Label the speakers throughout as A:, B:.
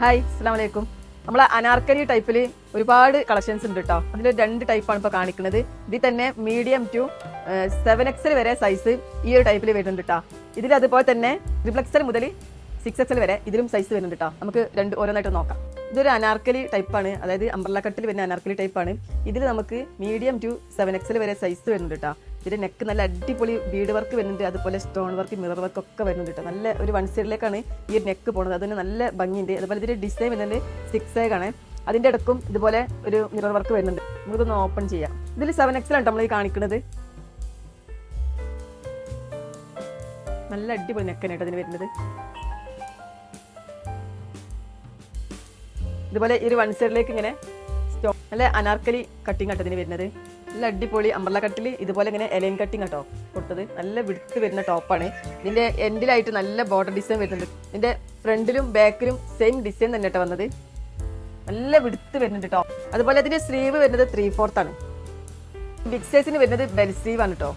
A: Hi അസ്സാം വലൈക്കും നമ്മളെ അനാർക്കലി ടൈപ്പിൽ ഒരുപാട് കളക്ഷൻസ് ഉണ്ട് കേട്ടോ അതിൽ രണ്ട് ടൈപ്പാണ് ഇപ്പോൾ കാണിക്കുന്നത് ഇതിൽ തന്നെ മീഡിയം ടു സെവൻ എക്സൽ വരെ സൈസ് ഈ ഒരു ടൈപ്പിൽ വരുന്നുണ്ട് കേട്ടോ ഇതിൽ അതുപോലെ തന്നെ ട്രിപ്പിൾ എക്സൽ മുതൽ സിക്സ് എക്സൽ വരെ ഇതിലും സൈസ് വരുന്നുണ്ട് കേട്ടോ നമുക്ക് രണ്ട് ഓരോന്നായിട്ട് നോക്കാം. ഇതൊരു അനാർക്കലി ടൈപ്പാണ് അതായത് അമ്പർല കട്ടിൽ വരുന്ന അനാർക്കലി ടൈപ്പാണ് ഇതിൽ നമുക്ക് മീഡിയം ടു സെവൻ എക്സൽ വരെ സൈസ് വരുന്നുണ്ട് കേട്ടോ ഇതിന്റെ നെക്ക് നല്ല അടിപൊളി ബീഡ് വർക്ക് വരുന്നുണ്ട്. അതുപോലെ സ്റ്റോൺ വർക്ക് മിറർ വർക്ക് ഒക്കെ വരുന്നുണ്ട് കേട്ടോ നല്ല ഒരു വൺ സൈഡിലേക്കാണ് ഈ ഒരു നെക്ക് പോകുന്നത് അതിന് നല്ല ഭംഗിയുണ്ട്. അതുപോലെ ഇതിന്റെ ഡിസൈൻ വരുന്നത് സിക്സ് ആണ്. അതിന്റെ ഇടക്കും ഇതുപോലെ ഒരു മിറർ വർക്ക് വരുന്നുണ്ട്. നമുക്കൊന്ന് ഓപ്പൺ ചെയ്യാം. ഇതിൽ സെവൻ എക്സ് ആണ് നമ്മൾ ഈ കാണിക്കുന്നത് നല്ല അടിപൊളി നെക്കാണ് കേട്ടോ അതിന് വരുന്നത്. ഇതുപോലെ ഈ ഒരു വൺ സൈഡിലേക്ക് ഇങ്ങനെ നല്ല അനാർക്കലി കട്ടിങ് ആട്ടോ അതിന് വരുന്നത്. നല്ല അടിപൊളി അമ്പർല കട്ടിൽ ഇതുപോലെ ഇങ്ങനെ എലൈൻ കട്ടിങ് കേട്ടോ കൊടുത്തത്. നല്ല വിടുത്ത് വരുന്ന ടോപ്പാണ് ഇതിന്റെ എൻഡിലായിട്ട് നല്ല ബോർഡർ ഡിസൈൻ വരുന്നുണ്ട്. ഇതിന്റെ ഫ്രണ്ടിലും ബാക്കിലും സെയിം ഡിസൈൻ തന്നെ കേട്ടോ വന്നത്. നല്ല വിടുത്ത് വരുന്നുണ്ട് ടോപ്പ് അതുപോലെ ഇതിന്റെ സ്ലീവ് വരുന്നത് ത്രീ ഫോർത്ത് ആണ് ബിഗ് വരുന്നത് ബെൽ സ്ലീവ് ആണ് കേട്ടോ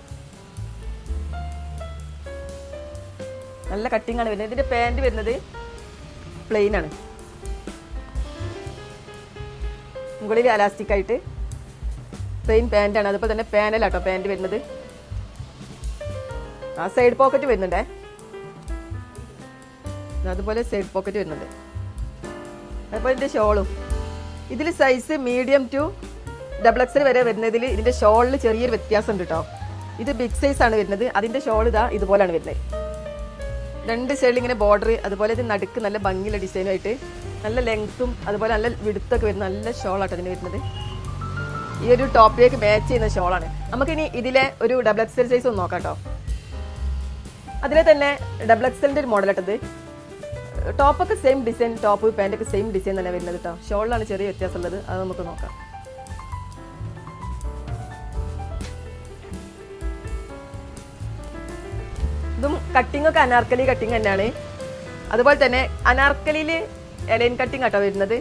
A: നല്ല കട്ടിംഗ് ആണ് വരുന്നത്. ഇതിന്റെ പാന്റ് വരുന്നത് പ്ലെയിൻ ആണ്. മുകളിൽ അലാസ്റ്റിക് ആയിട്ട് പാന്റ് ആണ് അതുപോലെ തന്നെ പാനലാട്ടോ പാന്റ് വരുന്നത്. ആ സൈഡ് പോക്കറ്റ് വരുന്നുണ്ടേ. അതുപോലെ സൈഡ് പോക്കറ്റ് വരുന്നുണ്ട്. അതുപോലെ ഇതിന്റെ ഷോളും. ഇതിൽ size medium to double XL വരെ വരുന്നതിൽ ഇതിന്റെ ഷോളിൽ ചെറിയൊരു വ്യത്യാസം ഉണ്ട് കേട്ടോ ഇത് ബിഗ് സൈസ് ആണ് വരുന്നത്. അതിന്റെ ഷോൾ ഇതാ ഇതുപോലെയാണ് വരുന്നത്. രണ്ട് സൈഡിൽ ഇങ്ങനെ ബോർഡർ അതുപോലെ ഇത് നടുക്ക് നല്ല ഭംഗിയുള്ള ഡിസൈനുമായിട്ട് നല്ല ലെങ്ത്തും അതുപോലെ നല്ല വിടുത്തൊക്കെ വരുന്ന നല്ല ഷോളാട്ടോ അതിന് വരുന്നത്. ഈ ഒരു ടോപ്പിലേക്ക് മാച്ച് ചെയ്യുന്ന ഷോളാണ് നമുക്കിനി ഇതിലെ ഒരു ഡബിൾ എക്സൽ സൈസ് ഒന്ന് നോക്കാം കേട്ടോ അതിലെ തന്നെ ഡബിൾ എക്സലിന്റെ ഒരു മോഡലാട്ടത് ടോപ്പൊക്കെ സെയിം ഡിസൈൻ ടോപ്പ് പാന്റൊക്കെ സെയിം ഡിസൈൻ തന്നെ വരുന്നത് കേട്ടോ ഷോളിലാണ് ചെറിയ വ്യത്യാസം ഉള്ളത് അത് നമുക്ക് നോക്കാം. ഇതും കട്ടിംഗ് ഒക്കെ അനാർക്കലി കട്ടിംഗ് തന്നെയാണ്. അതുപോലെ തന്നെ അനാർക്കലിയിൽ എലൈൻ കട്ടിംഗ് ആട്ടോ വരുന്നത്.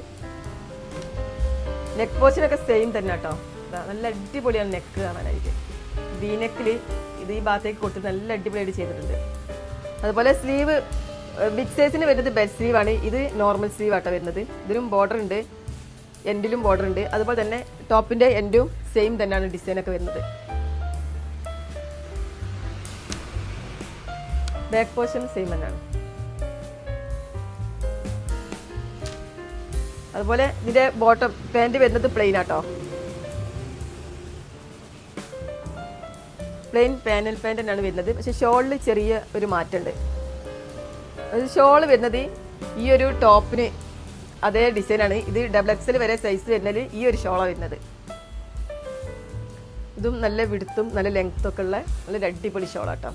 A: നെക്ക് പോസ്റ്റിനൊക്കെ സെയിം തന്നെ കേട്ടോ. നല്ല അടിപൊളിയാണ് നെക്ക് കാണാനായിട്ട്. വി നെക്കിൽ ഇത് ഈ ഭാഗത്തേക്ക് കൊടുത്ത് നല്ല അടിപൊളിയായിട്ട് ചെയ്തിട്ടുണ്ട്. അതുപോലെ സ്ലീവ് ബിഗ് സൈസിന് വരുന്നത് ബെഡ് സ്ലീവാണ് ഇത് നോർമൽ സ്ലീവ് ആട്ടോ വരുന്നത്. ഇതിലും ബോർഡർ ഉണ്ട്. എൻഡിലും ബോർഡർ ഉണ്ട്. അതുപോലെ തന്നെ ടോപ്പിന്റെ എൻഡും സെയിം തന്നെയാണ് ഡിസൈൻ ഒക്കെ വരുന്നത്. ബാക്ക് പോർഷൻ സെയിം തന്നെയാണ്. അതുപോലെ ഇതിന്റെ ബോട്ടം പാന്റ് വരുന്നത് പ്ലെയിൻ ആട്ടോ. പ്ലെയിൻ പാനൽ പാന്റ് തന്നെയാണ് വരുന്നത്. പക്ഷെ ഷോളിൽ ചെറിയ ഒരു മാറ്റമുണ്ട്. അത് ഷോൾ വരുന്നത് ഈ ഒരു ടോപ്പിന് അതേ ഡിസൈനാണ് ഇത് ഡബിൾ എക്സൽ വരെ സൈസ് വരുന്നതിൽ ഈ ഒരു ഷോളാണ് വരുന്നത്. ഇതും നല്ല വിടുത്തും നല്ല ലെങ്ത്തും ഒക്കെ ഉള്ള നല്ല അടിപൊളി ഷോളാട്ടോ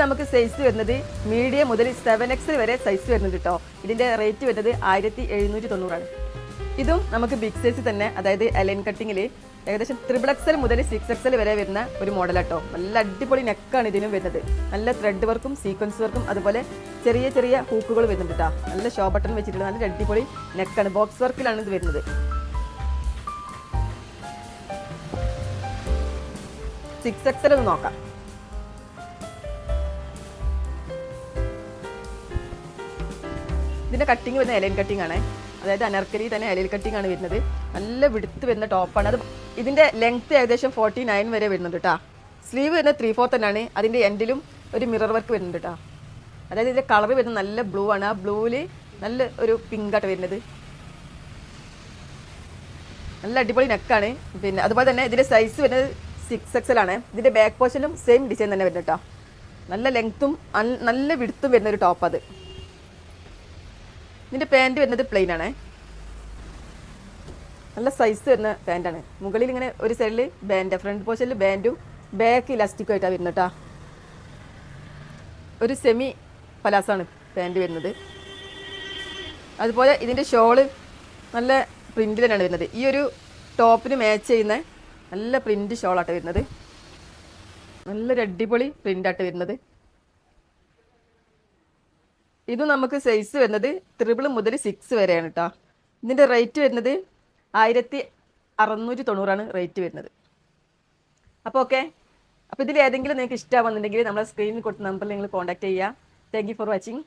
A: നമുക്ക് സൈസ് വരുന്നത് മീഡിയം മുതൽ സെവൻ എക്സ് വരെ സൈസ് വരുന്നുണ്ട് കേട്ടോ ഇതിന്റെ റേറ്റ് വരുന്നത് ആയിരത്തി എഴുന്നൂറ്റി തൊണ്ണൂറാണ് ഇതും നമുക്ക് ബിഗ് സൈസ് തന്നെ അതായത് എലൻ കട്ടിങ്ങിൽ ഏകദേശം ത്രിബിൾ എക്സൽ മുതൽ സിക്സ് എക്സൽ വരെ വരുന്ന ഒരു മോഡലാട്ടോ നല്ല അടിപൊളി നെക്കാണ് ഇതിനും വരുന്നത്. നല്ല ത്രെഡ് വർക്കും സീക്വൻസ് വർക്കും അതുപോലെ ചെറിയ ചെറിയ ഹൂക്കുകൾ വരുന്നുണ്ട് കേട്ടോ നല്ല ഷോ ബട്ടൺ വെച്ചിട്ടുള്ള നല്ല അടിപൊളി നെക്കാണ് ബോക്സ് വർക്കിലാണ് ഇത് വരുന്നത്. സിക്സ് എക്സൽ ഒന്ന് നോക്കാം. ഇതിന്റെ കട്ടിങ് വരുന്ന എലൈൻ കട്ടിങ് ആണ്. അതായത് അനർക്കലി തന്നെ എലൈൻ കട്ടിങ് ആണ് വരുന്നത്. നല്ല വിടുത്ത് വരുന്ന ടോപ്പാണ് അത് ഇതിന്റെ ലെങ്ത് ഏകദേശം ഫോർട്ടി നയൻ വരെ വരുന്നത് കേട്ടോ സ്ലീവ് വരുന്ന ത്രീ ഫോർത്ത് തന്നെയാണ്. അതിന്റെ എൻഡിലും ഒരു മിറർ വർക്ക് വരുന്നുണ്ട് കേട്ടോ അതായത് ഇതിന്റെ കളർ വരുന്നത് നല്ല ബ്ലൂ ആണ്. ആ ബ്ലൂവിൽ നല്ല ഒരു പിങ്ക് ആയിട്ട് വരുന്നത്. നല്ല അടിപൊളി നെക്കാണ് പിന്നെ അതുപോലെ തന്നെ ഇതിന്റെ സൈസ് വരുന്നത് സിക്സ് എക്സൽ ആണ്. ഇതിന്റെ ബാക്ക് പോർഷനിലും സെയിം ഡിസൈൻ തന്നെ വരുന്നത് കേട്ടോ നല്ല ലെങ്ത്തും നല്ല വിടുത്തും വരുന്ന ഒരു ടോപ്പ് അത്. ഇതിന്റെ പാന്റ് വരുന്നത് പ്ലെയിൻ ആണേ. നല്ല സൈസ് വരുന്ന പാന്റാണ് മുകളിൽ ഇങ്ങനെ ഒരു സൈഡിൽ ബാൻഡ് ഫ്രണ്ട് പോർഷനിൽ ബാൻഡും ബാക്ക് ഇലാസ്റ്റിക്കും ആയിട്ടാണ് വരുന്നത് കേട്ടോ ഒരു സെമി പലാസാണ് പാന്റ് വരുന്നത്. അതുപോലെ ഇതിന്റെ ഷോൾ നല്ല പ്രിന്റിൽ തന്നെയാണ് വരുന്നത്. ഈ ഒരു ടോപ്പിന് മാച്ച് ചെയ്യുന്ന നല്ല പ്രിന്റ് ഷോളാട്ടോ വരുന്നത്. നല്ലൊരു അടിപൊളി പ്രിന്റായിട്ട് വരുന്നത്. ഇത് നമുക്ക് സൈസ് വരുന്നത് ത്രിപിൾ മുതൽ സിക്സ് വരെയാണ് കേട്ടോ ഇതിന്റെ റേറ്റ് വരുന്നത് ആയിരത്തി അറുന്നൂറ്റി തൊണ്ണൂറാണ് റേറ്റ് വരുന്നത്. അപ്പോൾ ഓക്കെ അപ്പോൾ ഇതിൽ ഏതെങ്കിലും നിങ്ങൾക്ക് ഇഷ്ടമാവുന്നുണ്ടെങ്കിൽ നമ്മളെ സ്ക്രീനിൽ കൊടുത്ത നമ്പറിൽ നിങ്ങൾ കോൺടാക്ട് ചെയ്യുക. Thank for watching